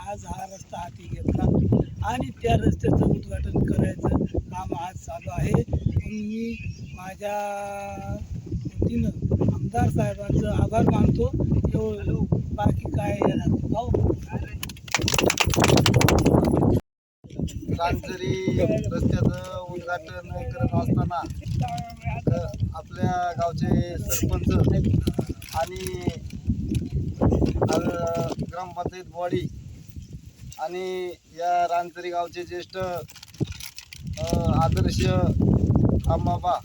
आज हा रस्ता हाती घेतला आणि त्या रस्त्याचं उद्घाटन करायचं काम आज चालू आहे. मी माझ्या वतीनं आमदार साहेबांचं आभार मानतो. एवढं बाकी काय येणार हो रस्त्याचं उद्घाटन करत असताना आपल्या गावचे सरपंच आणि ग्रामपंचायत बॉडी आणि या रांजरी गावचे ज्येष्ठ आदर्श आम्हाबा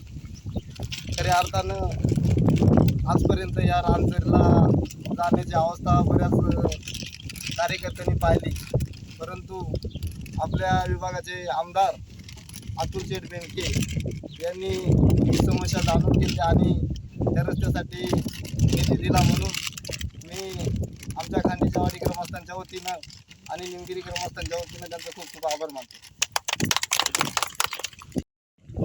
खऱ्या अर्थानं आजपर्यंत या रांजरीला जाण्याची अवस्था बऱ्याच कार्यकर्त्यांनी पाहिली. परंतु आपल्या विभागाचे आमदार अतुल शेठ बेनके यांनी ही समस्या जाणून घेतली आणि त्या रस्त्यासाठी निधी दिला आमच्या ग्रामस्थांच्या वतीनं आणि निमगिरी ग्रामस्थांच्या वतीनं त्यांचा खूप खूप आभार मानतो.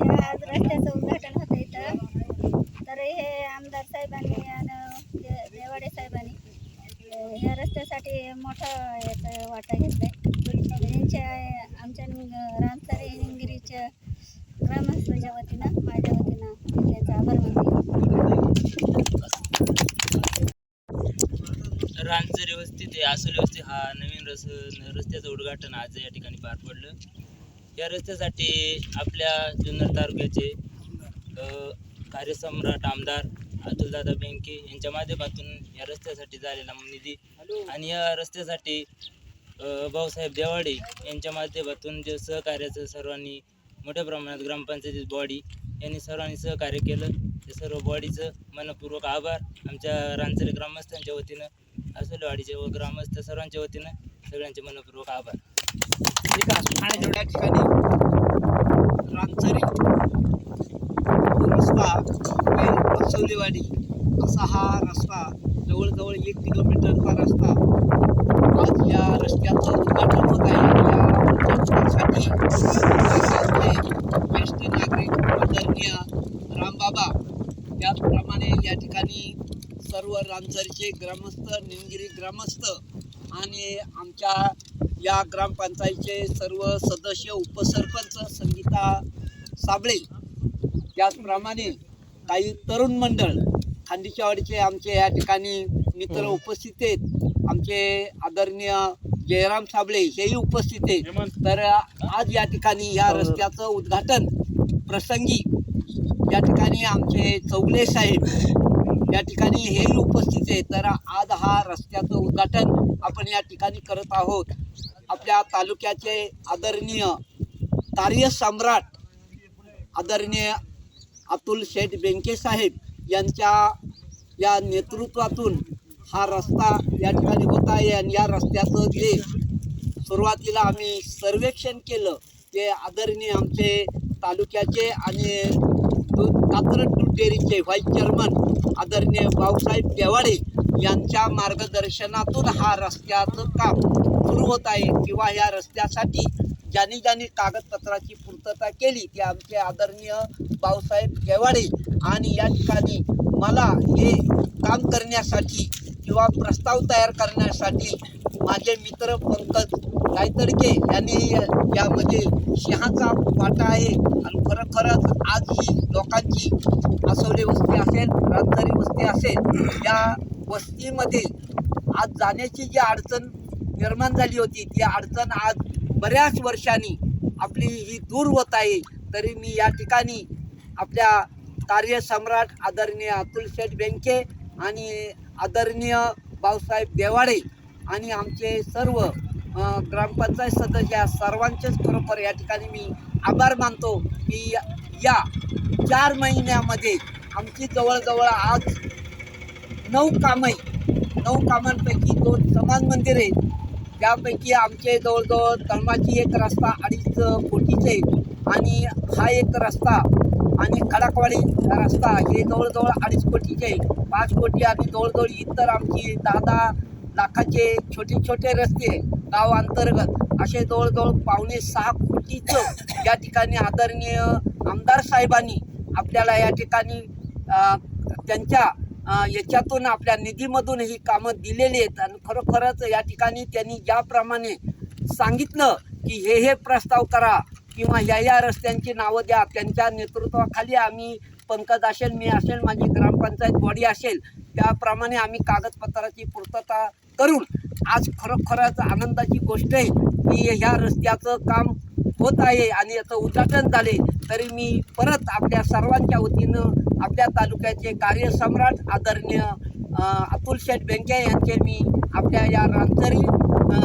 या आज रस्त्याचं उद्घाटन होतं इथं. तर हे आमदार साहेबांनी आणि दे- देवाडे साहेबांनी या रस्त्यासाठी मोठं याचं वाटा घेतलाय. त्यांच्या आमच्या निंग- रामसारी निमगिरीच्या ग्रामस्थांच्या वतीनं माझ्या वतीनं मी त्यांचा आभार मानते. रानजरी व्यवस्थित आहे आसोली व्यवस्थित हा नवीन रस रस्त्याचं उद्घाटन आज या ठिकाणी पार पडलं. या रस्त्यासाठी आपल्या जुन्नर तालुक्याचे कार्यसम्राट आमदार अतुलदादा बेंके यांच्या माध्यमातून या रस्त्यासाठी झालेला निधी आणि या रस्त्यासाठी भाऊसाहेब देवाडे यांच्या माध्यमातून जे सहकार्याचं सर्वांनी मोठ्या प्रमाणात ग्रामपंचायतीत बॉडी यांनी सर्वांनी सहकार्य केलं. ते सर्व बॉडीचं मनपूर्वक आभार. आमच्या रांचरी ग्रामस्थांच्या वतीनं आसोलवाडीचे व ग्रामस्थ सर्वांच्या वतीनं सगळ्यांचे मनपूर्वक आभार. ठाण्याजवळ ठिकाणी रामचरी रस्ता ते असा हा रस्ता जवळजवळ एक किलोमीटरचा रस्ता आज या रस्त्याचं उद्घाटन होत आहे. या ज्येष्ठ नागरिक आदरणीय रामबाबा त्याचप्रमाणे या ठिकाणी सर्व रामसरीचे ग्रामस्थ निमगिरी ग्रामस्थ आणि आमच्या या ग्रामपंचायतीचे सर्व सदस्य उपसरपंच संगीता साबळे. त्याचप्रमाणे काही तरुण मंडळ खांडीच्यावाडीचे आमचे या ठिकाणी मित्र उपस्थित आहेत. आमचे आदरणीय जयराम साबळे हेही उपस्थित आहेत. तर आज या ठिकाणी या रस्त्याचं उद्घाटन प्रसंगी या ठिकाणी आमचे चौगले साहेब या ठिकाणी हेही उपस्थित आहे. तर आज हा रस्त्याचं उद्घाटन आपण या ठिकाणी करत आहोत. आपल्या तालुक्याचे आदरणीय कार्य सम्राट आदरणीय अतुल शेठ बेंके साहेब यांच्या या नेतृत्वातून हा रस्ता या ठिकाणी होत आहे आणि या रस्त्याचं जे सुरुवातीला आम्ही सर्वेक्षण केलं ते आदरणीय आमचे तालुक्याचे आणि दूध कात्रज दूध डेअरीचे व्हाईस चेअरमन आदरणीय भाऊसाहेब देवाडे यांच्या मार्गदर्शनातून हा रस्त्याचं काम सुरू होत आहे किंवा या रस्त्यासाठी ज्यांनी ज्यांनी कागदपत्राची पूर्तता केली ते आमचे आदरणीय भाऊसाहेब गेवाडे आणि या ठिकाणी मला हे काम करण्यासाठी किंवा प्रस्ताव तयार करण्यासाठी माझे मित्र पंकज गायतडके यांनी यामध्ये सिंहाचा वाटा आहे. आणि खरंच आज ही लोकांची आसवले वस्ती असेल राजधारी वस्ती असेल या वस्तीमध्ये आज जाण्याची जी अडचण निर्माण झाली होती ती अडचण आज बऱ्याच वर्षांनी आपली ही दूर होत आहे. तरी मी या ठिकाणी आपल्या कार्यसम्राट आदरणीय अतुल शेठ बेंके आणि आदरणीय भाऊसाहेब देवाडे आणि आमचे सर्व ग्रामपंचायत सदस्य या सर्वांचेच खरोखर या ठिकाणी मी आभार मानतो की या- चार महिन्यामध्ये आमची जवळजवळ आज नऊ कामं नऊ कामांपैकी दोन समान मंदिर आहेत. त्यापैकी आमचे जवळजवळ तळमाची एक रस्ता अडीच कोटीचे आणि हा एक रस्ता आणि खडकवाडी रस्ता हे जवळजवळ अडीच कोटीचे पाच कोटी आणि जवळजवळ इतर आमची दहा दहा लाखाचे छोटे छोटे रस्ते गाव अंतर्गत असे जवळजवळ पावणे सहा कोटीचं या ठिकाणी आदरणीय आमदार साहेबांनी आपल्याला या ठिकाणी त्यांच्या याच्यातून आपल्या निधीमधून ही कामं दिलेली आहेत. आणि खरोखरच या ठिकाणी त्यांनी ज्याप्रमाणे सांगितलं की हे हे प्रस्ताव करा किंवा या या रस्त्यांची नावं द्या त्यांच्या नेतृत्वाखाली आम्ही पंकज असेल मी असेल माझी ग्रामपंचायत बॉडी असेल त्याप्रमाणे आम्ही कागदपत्राची पूर्तता करून आज खरोखरच आनंदाची गोष्ट आहे की ह्या रस्त्याचं काम होत आहे आणि याचं उद्घाटन झाले तरी मी परत आपल्या सर्वांच्या वतीनं आपल्या तालुक्याचे कार्यसम्राट आदरणीय अतुल शेठ बेंके यांचे मी आपल्या या रामसरी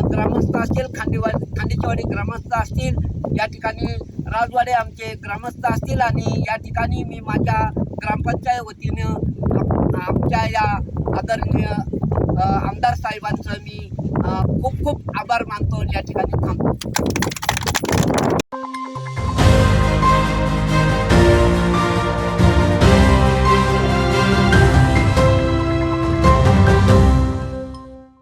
ग्रामस्थ असतील खांडेवा खांडेचेवाडी ग्रामस्थ असतील या ठिकाणी राजवाडे आमचे ग्रामस्थ असतील आणि या ठिकाणी मी माझ्या ग्रामपंचायत वतीनं आमच्या या आदरणीय आमदार साहेबांचं मी खूप खूप आभार मानतो आणि या ठिकाणी थांबतो